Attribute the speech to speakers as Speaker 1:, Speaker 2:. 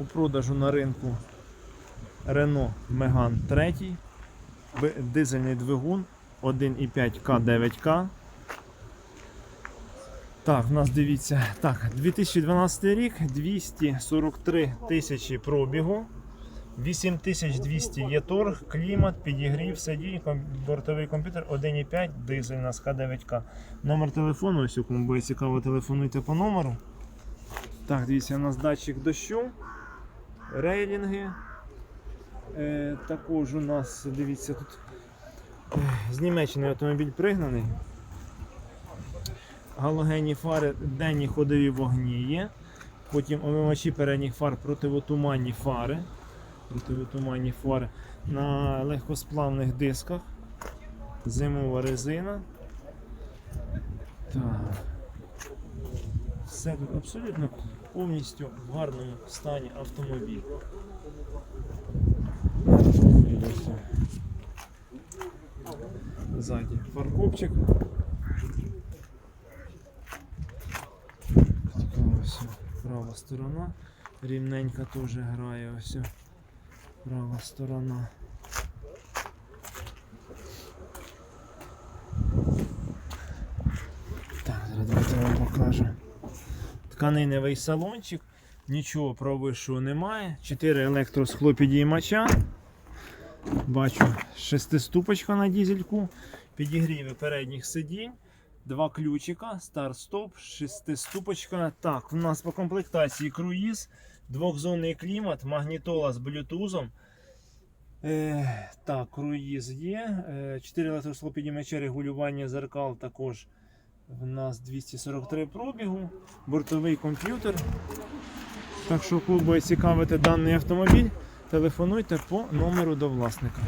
Speaker 1: У продажу на ринку Renault Megane 3. Дизельний двигун 1,5 К9К. Так, в нас дивіться. Так, 2012 рік, 243 тисячі пробігу. 8200 є торг, клімат, підігрів, сидінь, бортовий комп'ютер 1,5 дизельна з К9К. Номер телефону, ось у кому буде цікаво, телефонуйте по номеру. Так, дивіться, у нас датчик дощу, рейлінги. Е, також у нас, дивіться, тут е, з Німеччини автомобіль пригнаний. Галогенні фари, денні ходові вогні є. Потім омивачі передніх фар, противотуманні фари. Противотуманні фари на легкосплавних дисках. Зимова резина. Так. Тут абсолютно повністю в гарному стані автомобіль. Ззаді фаркопчик. Ось права сторона. Рівненька теж грає ось. Права сторона. Так, зараз давайте вам покажу. Тканиневий салончик, нічого провищого немає. 4 електросхлопідіймача. Бачу шестиступочка на дізельку, підігріви передніх сидінь, два ключика, старт-стоп, шестиступочка. Так, у нас по комплектації круїз, двохзонний клімат, магнітола з блютузом. Е, так, круїз є. Е, 4 електросхлопідіймача, регулювання зеркал також. В нас 243 пробігу, бортовий комп'ютер. Так що, клубу цікавити даний автомобіль, телефонуйте по номеру до власника.